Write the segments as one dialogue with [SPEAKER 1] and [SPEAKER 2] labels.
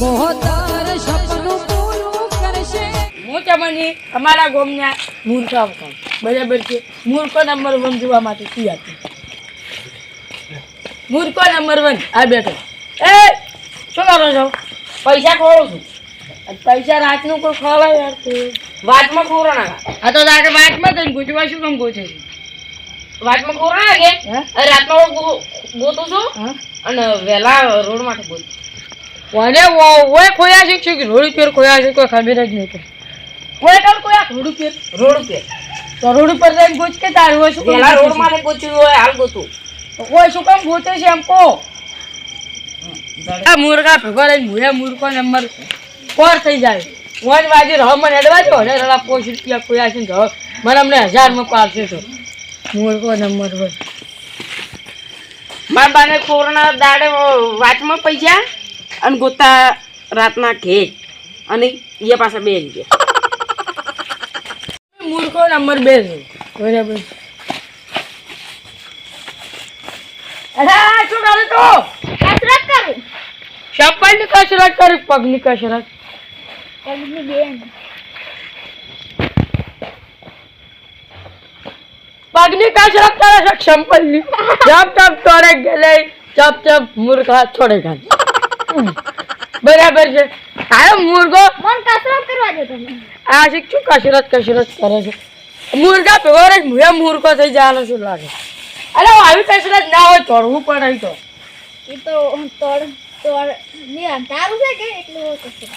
[SPEAKER 1] હું તમને અમારા ગામના મૂર્ખા બરાબર છે? મૂર્ખો નંબર વન જોવા માટે છું? મૂર્ખો નંબર વન આ બેઠો. એ શું કરો છો? પૈસા ખોળો છું. પૈસા રાતનું કોઈ ખવાય યાર વાતમાં ખોરો ના આ તો તારે વાતમાં થઈને ગુજવા શું કામ ગોચે છે?
[SPEAKER 2] વાતમાં ખોરો લાગે?
[SPEAKER 1] હે?
[SPEAKER 2] રાતમાં ગોતું છું અને વહેલા રોડ માટે ગોતું
[SPEAKER 1] કોને ઓય ખોયા છે? કે રોડ ઉપર ખોયા છે? કોઈ ખબર જ નહીં કોઈ કામ ખોયા? રોડ ઉપર.
[SPEAKER 2] રોડ ઉપર.
[SPEAKER 1] તો રોડ ઉપર જઈને ગોચ કે તારું હોય શું કામ
[SPEAKER 2] રોડમાં ગોચ્યું હોય હાલ ગોતું
[SPEAKER 1] કોઈ શું કામ ગોતે છે એમ કો આ મુર્ગા ભેગો રહીને મુએ મૂર્ખો નંબર કોર થઈ જાય. વન વાજે રહો મને અડવા દો. ને રડા પોચ રૂપિયા કોઈ છે ને રહો મને અમને હજારમાં પાડશે તો. મૂર્ખો નંબર હોય
[SPEAKER 2] મારા બાને કોરોના દાડે વાતમાં પૈસા? અને ગોતા રાતના ઘેજ અને એ પાસે બે ગયા.
[SPEAKER 1] મૂર્ખો નંબર બે છે બરાબર. અરે શું કરે તો?
[SPEAKER 3] કસરત કરું.
[SPEAKER 1] ચપ્પલની કસરત કરી પગની કસરત?
[SPEAKER 3] પગની બેન.
[SPEAKER 1] પગની કસરત કરે છે ચંપલની જપ જપ તોડે ગેલે ચપ ચપ મૂર્ખા છોડે ખાન બરાબર છે. આયો મુર્ગો.
[SPEAKER 3] મન કસરત કરવા દે તમે.
[SPEAKER 1] આ શીખશું કસરત કસરત કરે છે? મુર્ગા ભેગો રે મુએ મુર્ગો થઈ જવાનો શું લાગે? અરે આવી કસરત ના હોય તોડવું પડે તો.
[SPEAKER 3] એ તો તોડ તોડ ને અંધારું છે કે એટલું કસરત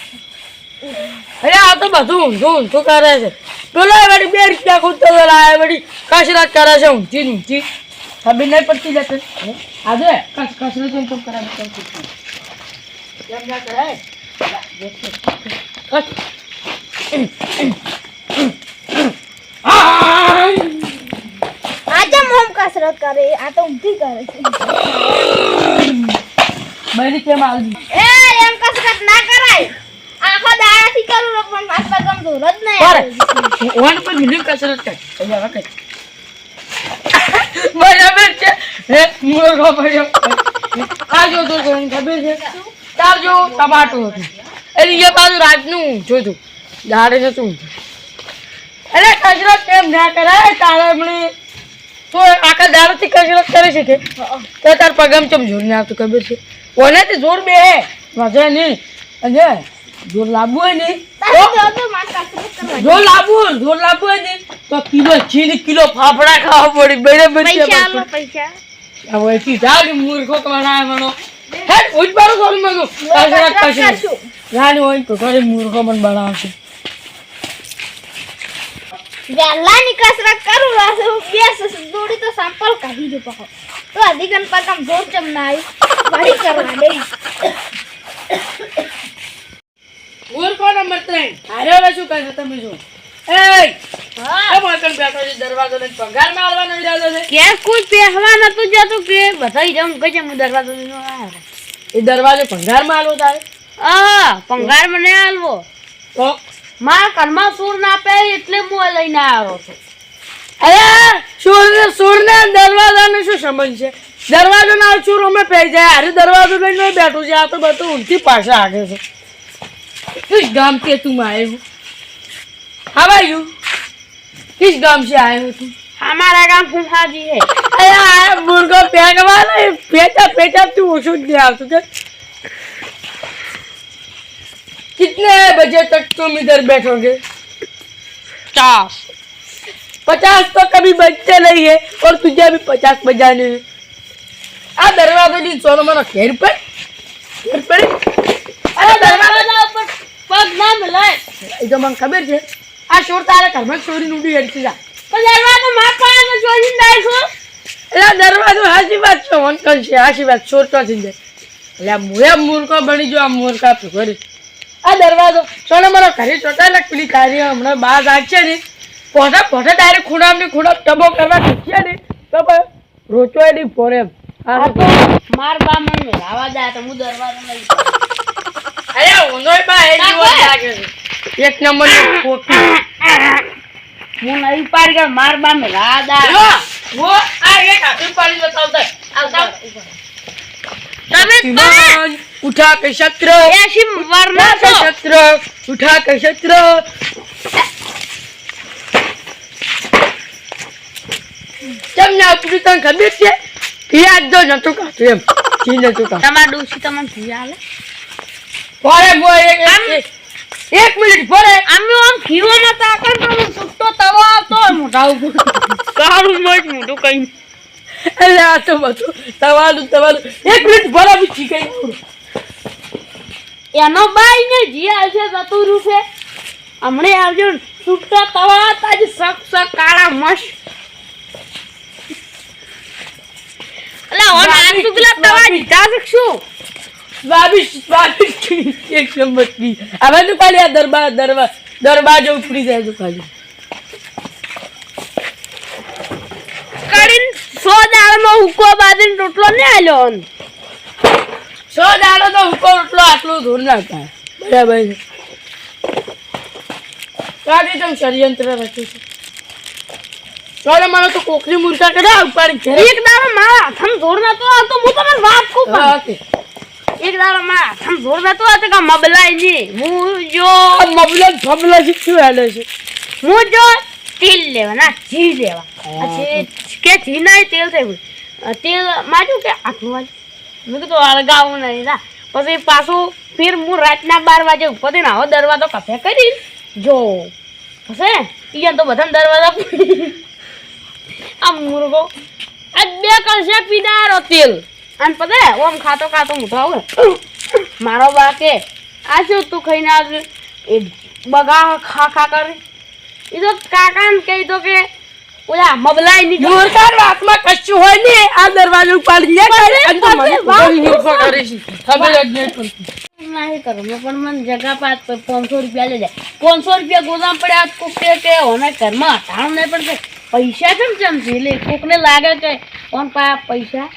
[SPEAKER 1] અરે આ તો બધું ઊંધું ઊંધું કરે છે. પેલો વળી બે રૂપિયા ખૂટતો લાવે વળી કસરત કરે છે ઊંચી ઊંચી. ખબર નહીં પડતી જશે આજે કસ કસરત તો શીખવું. કેમ ના કરાય
[SPEAKER 3] આજે મોમ કસરત કરે આ તો ઊંધી કરે છે.
[SPEAKER 1] બરી કેમ આવી
[SPEAKER 3] એ એમ કસરત ના કરાય. આખો દાડાથી કરું પણ મારા પગમ દૂર જ નહીં આવે.
[SPEAKER 1] પર મિલી કસરત કર. અહીંયા વખત બરાબર છે. હે મૂર્ખો પડ્યો આ જો તો ખબર છે. તાર જો ટમાટું હતું. એટલે એ બાજુ રાજનું જોતું દાડે નતું અરે કસરત કેમ ના કરાય? તારે હમણાં તો આખા દાડાથી કસરત કરે છે કે તો તાર પગમ ચમ જોર ના આવતું ખબર છે? ઓનેથી જોર બે? વાંધો નહીં. અને જોર લાવવું હોય ને
[SPEAKER 3] જો
[SPEAKER 1] લાવવું હોય, લાવવું હોય ને તો કિલો ચીની કિલો ફાફડા ખાવા પડી. બેડે બેડે
[SPEAKER 3] પૈસા પૈસા.
[SPEAKER 1] હવે સીધા મૂર્ખો કમાના મનો હે ઉજ બારો સોરી મગો કસરત
[SPEAKER 3] કસરત
[SPEAKER 1] કસરત હોય તો કરે મૂર્ખો મન બનાવશે.
[SPEAKER 3] વહેલાની કસરત કરું રાસે હું બેસ દોડી તો સંપલ કાઢી દઉં પાછો. તો અધિકન પગમ જોર ચમ ના આવી વળી કરવા દઈ.
[SPEAKER 1] મૂર્ખો નંબર ત્રણ? હારે હવે શું કરશો તમે જો એ એ મોકન બેઠો દરવાજો
[SPEAKER 2] કે કોઈ પહેવા નતું જતું કે બધા જમ દરવાજો.
[SPEAKER 1] એ દરવાજો ભંગાર આલવો તારે?
[SPEAKER 2] આ ભંગાર મને આલવો.
[SPEAKER 1] તો?
[SPEAKER 2] મારા ઘરમાં સુર ના પે એટલે હું લઈને આવ્યો છું.
[SPEAKER 1] અરે સુર ને સૂરને સૂરને દરવાજાને શું સંબંધ છે? દરવાજો ના સૂર અમે પે જાય. અરે દરવાજો લઈને બેઠું છે. આ તો બધું ઊંચી પાછા આગે છે. કિસ ગામ કે તું આવ્યું હા ભાઈ કિસ ગામ છે આવ્યો તું?
[SPEAKER 2] हमारा गांव फुफाजी है
[SPEAKER 1] अरे आया मुर्गा फेंकवा नहीं पेटा पेटा तू ओछू दे आवतो के कितने बजे तक तुम इधर बैठोगे
[SPEAKER 2] पचास
[SPEAKER 1] पचास तो कभी बजते नहीं है और तुझे भी पचास बजाने हैं આ દરવાજો ની સોનો મને ઘેર પર ઘેર પર અરે દરવાજો
[SPEAKER 2] ઉપર પગ ના મિલાય
[SPEAKER 1] એ તો મને ખબર છે આ ચોર તારા ઘરમાં ચોરી ઊંડી હેડતી જા
[SPEAKER 2] તો દરવાજો માર પાસે જોઈને નાખ્યો
[SPEAKER 1] એટલે દરવાજો હાચી વાત છે અંકલ છે હાચી વાત તો થઈ જાય એટલે મુએ મૂર્ખો બની જો આ મૂર્ખા ભરી આ દરવાજો સોને મારો ઘરે ચોટાયેલા પેલી તારી હમણાં બાર રાખશે ને પોઠા પોઠા ડાયરેક્ટ ખૂણામ ને ખૂણામ ટબો કરવા શીખશે ને તો રોચો એની ફોરે
[SPEAKER 2] માર બા મને મેળાવા જાય તો હું દરવાજો લઈ
[SPEAKER 1] અરે ઊંધોય બા એ જેવો લાગે છે. એક નંબર કોપી.
[SPEAKER 2] હું નહીં પાડી ગયો માર બા મેળાવા જાય
[SPEAKER 1] જો, wo આ એક હાથે પાડી બતાવતા આવતા
[SPEAKER 2] તમે
[SPEAKER 1] શિવાન ઉઠા કે છત્ર
[SPEAKER 2] એસી વરના
[SPEAKER 1] કે
[SPEAKER 2] છો?
[SPEAKER 1] છત્ર ઉઠા કે છત્ર કેમ ના પૂરી તને ખબર છે? એ આજ તો નતું કાતું એમ. જી નતું કાતું
[SPEAKER 2] તમારા ડોશી તમને ઘી આલે?
[SPEAKER 1] ભરે બોય એક- એક મિનિટ ફરે.
[SPEAKER 2] અમે આમ ઘીવો ના તાકર તો સુટ્ટો તવો આવતો મોઢા ઉપર. કાળું મોટ મોઢું કઈ
[SPEAKER 1] એટલે આ તો બધું તમારું તમારું એક મિનિટ ભરા બી શીખાઈ
[SPEAKER 2] એનો બાઈ ને જી આવશે જતું રૂપે છે. હમણે આવજો ને તવા હતા જ સક સક કાળા મસ્ત એટલે ઓન આ સુગલા તવા દીધા છે
[SPEAKER 1] બાવીસ બાવીસ એક નંબર કી હવે તો ખાલી આ દરબાર દરબાર દરવાજો ઉપડી જાય તો ખાલી.
[SPEAKER 2] કરીન સો દાળમાં હુકો બાંધીને રોટલો ને આલ્યો
[SPEAKER 1] સો દાડો તો હુકો રોટલો આટલું દૂર ના બરાબર કાઢી તમે ષડયંત્ર રચ્યું છે. ચાલો મને તો કોકરી મુર્ખા કરે ઉપાડી
[SPEAKER 2] એક દાડો મારા હાથમાં જોર નતો આવતો હું તમને વાત કહું.
[SPEAKER 1] ઓકે.
[SPEAKER 2] એક દાડો માં આમ જોર નતો હતો કે મબલાઈ ની હું જો
[SPEAKER 1] મબલો ફબલા શીખ્યું હાલે છે?
[SPEAKER 2] હું જો તેલ લેવા ના ઘી લેવા પછી કે ઘી ના તેલ થયું તેલ માજું કે આટલું વાજુ મેં કીધું અળગાવું નહીં ના પછી પાછું ફિર હું રાતના બાર વાગે ઉપર ના હો દરવાજો કફે કરી જો હશે ઈયા તો બધા દરવાજા આ મુર્ગો. આ બે કરશે પીનારો તેલ. અને પતે ઓમ ખાતો ખાતો મોટો આવે મારો બા કે આ શું તું ખાઈને આવજે? એ બગા ખા ખા કરે. એ તો કાકાને કહી દો કે ઓલા મબલાઈ ની
[SPEAKER 1] જોરદાર વાતમાં કશું હોય ને આ દરવાજો ઉપાડી લે કરે અને તો મને ઉપાડી મૂર્ખો કરે છે ખબર જ નહીં પડતી.
[SPEAKER 2] નહીં કરો મેં પણ મને જગા પાત પાંચસો રૂપિયા લઈ જાય પાંચસો રૂપિયા ગોદામ પડ્યા કોક કે કે ઓને ઘરમાં અટાણું નહીં પડશે પૈસા કેમ છે એટલે કોકને લાગે કે ઓન પા પૈસા.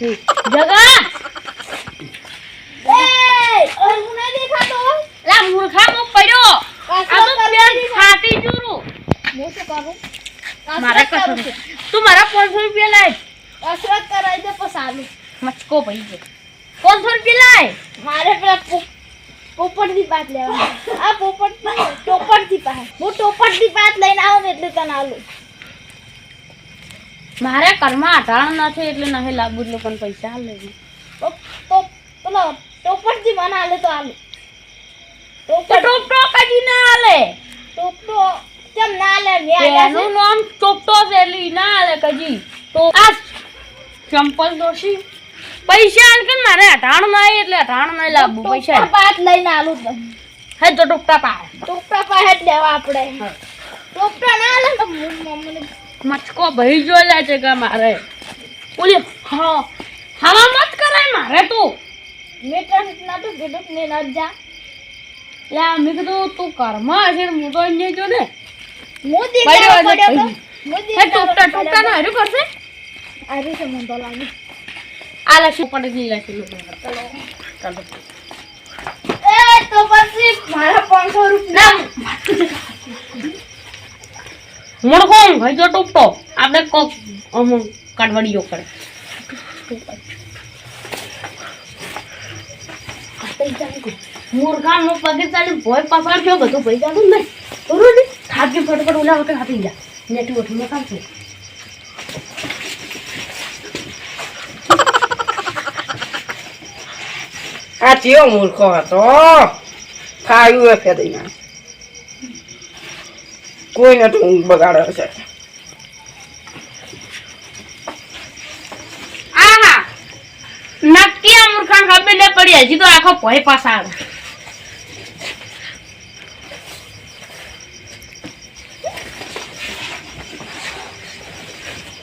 [SPEAKER 2] જગા! મારે. તું મારા પાંચસો રૂપિયા લાય.
[SPEAKER 3] કસરત કરાવી દે સારું
[SPEAKER 2] મચકો પડી ગયો. પાંચસો રૂપિયા લાય.
[SPEAKER 3] મારે પેલા પો- પોપટથી પાત લેવા આ પોપટ ટોપરથી પાત હું ટોપરથી પાત લઈને આવું ને એટલે તને આલું.
[SPEAKER 2] મારે ઘરમાં અટાણ નથી એટલે નહીં જ લોકોને પૈસા હાલે
[SPEAKER 3] તો પેલો ટોપરથી મને આલે તો આલું.
[SPEAKER 2] ટોપ ટોપ હજી ના હાલે
[SPEAKER 3] ટોપ તો કેમ ના આલે?
[SPEAKER 2] એનું નામ ચોપટો છે એટલે ના હાલે કજી. તો આ ચંપલ દોશી. પૈસા આલ મારે નહીં એટલે અટાણું નહીં લાવવું પૈસા
[SPEAKER 3] પાત લઈને આલું
[SPEAKER 2] હે તો ટોપટા
[SPEAKER 3] પાસે જ લેવા આપણે. ટોપટા ના તો મમ્મીને
[SPEAKER 2] મચકો ભાઈ જોયેલા છે કે મારે. ઓલી હા હવા મત કરાય મારે તું.
[SPEAKER 3] મીટર ના તો કીધું ને ના જા.
[SPEAKER 2] લે મેં કીધું તું ઘરમાં હશે હું તો અહીંયા જો ને
[SPEAKER 3] હું
[SPEAKER 2] પડ્યો.
[SPEAKER 3] હું
[SPEAKER 2] ટોપટા ટોપટા
[SPEAKER 3] દીકરો
[SPEAKER 2] નો કરશે?
[SPEAKER 3] આરી છે મને તો લાગે
[SPEAKER 2] આ લેશું પડે નહીં લેશું લોકો ચાલો.
[SPEAKER 3] એ તો પછી મારા પાંચસો રૂપિયા.
[SPEAKER 2] મૂળખો ભાઈ જો ટૂંકતો આપણે કોક અમુક કાઢવાડીઓ કરે મૂર્ખા પાકિસ્તાની ભોય પસાર થયો, બધું ભાઈ જાતું નહીં બરોબર ને? થાકી ફટફટ ઓલા વખત હાથી જા નેટી ઓઠી કામ છે
[SPEAKER 4] આ ચિયો મૂર્ખો હતો. ખાયું ફેરી ના કોઈ તો ઊંઘ બગાડે છે
[SPEAKER 2] આહા. નક્કી આ મૂર્ખાને ખબર ન પડી હજી તો આખો ભોય પસાર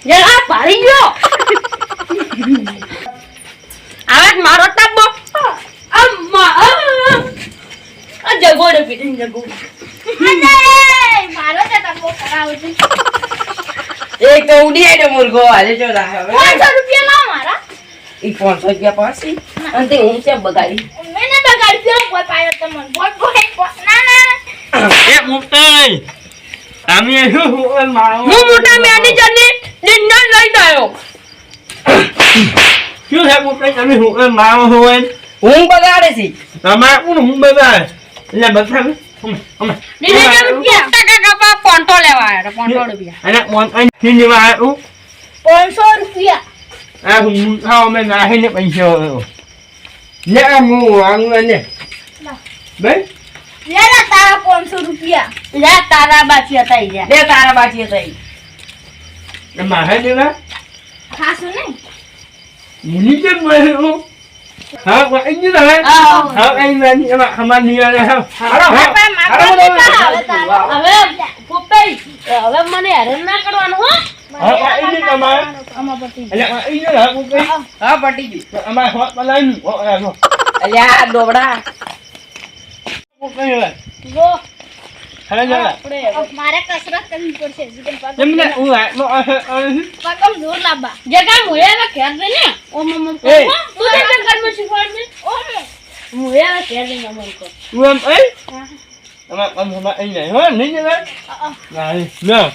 [SPEAKER 2] જરા પાડી ગયો. હવે મારો ટબ્બો અમ્મા આ જગોડે પીટીને જગો
[SPEAKER 3] મારો તો ટકો કરાવો છે
[SPEAKER 4] એક તો ઉડી આવ્યો મુર્ગો આજે જો ના
[SPEAKER 3] પાંચસો રૂપિયા લાવ મારા.
[SPEAKER 4] ઈ પાંચસો રૂપિયા પાછી અને તે હું છે બગાડી.
[SPEAKER 3] મેને બગાડી દીધો કોઈ પાયો તમને. બોલ બોલ. ના ના
[SPEAKER 5] એ મુક્તાઈ અમે હું મારો?
[SPEAKER 2] હું મોટા મેનેજરને નિંદન લઈ ગયો.
[SPEAKER 5] શું છે મુક્તાઈ તમે હું મારો હોય?
[SPEAKER 4] હું બગાડે છે.
[SPEAKER 5] તમારે કોણ હું બધા એટલે બધા
[SPEAKER 3] તારા
[SPEAKER 2] બાચી હતા
[SPEAKER 4] બે તારા બાચી હતા ઈ.
[SPEAKER 5] જેવા
[SPEAKER 3] ખાસું નહીં.
[SPEAKER 5] મુની કેમ મળ્યું હા નહીં રહે હા કઈ નહીં એમાં ખબર નહીં આવે હા
[SPEAKER 4] હાલો,
[SPEAKER 5] હા
[SPEAKER 3] પણ
[SPEAKER 4] હાલો,
[SPEAKER 3] મારા
[SPEAKER 4] બધા
[SPEAKER 3] હવે
[SPEAKER 2] મને હેરાન ના કરવાનું હો
[SPEAKER 5] હા નહીં તમારે
[SPEAKER 3] આમાં પતી
[SPEAKER 5] એટલે કઈ નહીં રહે કોઈ
[SPEAKER 4] હા પટી ગયું
[SPEAKER 5] અમારે હોત પલાઈ હો રાખો
[SPEAKER 4] અલ્યા ડોબડા
[SPEAKER 5] કઈ
[SPEAKER 3] જો
[SPEAKER 5] હવે. જરા
[SPEAKER 3] મારે કસરત કરવી પડશે જીગન પગ
[SPEAKER 5] એમને હું આટલો
[SPEAKER 3] પગમ જોર લાબા.
[SPEAKER 2] જે કામ હું એને ઘેર દે ને ઓ ઓમ.
[SPEAKER 5] એ.
[SPEAKER 2] તું તે ઘરમાં શીખવાડજે
[SPEAKER 3] ઓમ.
[SPEAKER 2] હું એને ઘેર જઈને અમલ કો
[SPEAKER 5] હું એમ એ? અમારે અમારે અહીં નહીં હો નહીં જરા નહીં ના.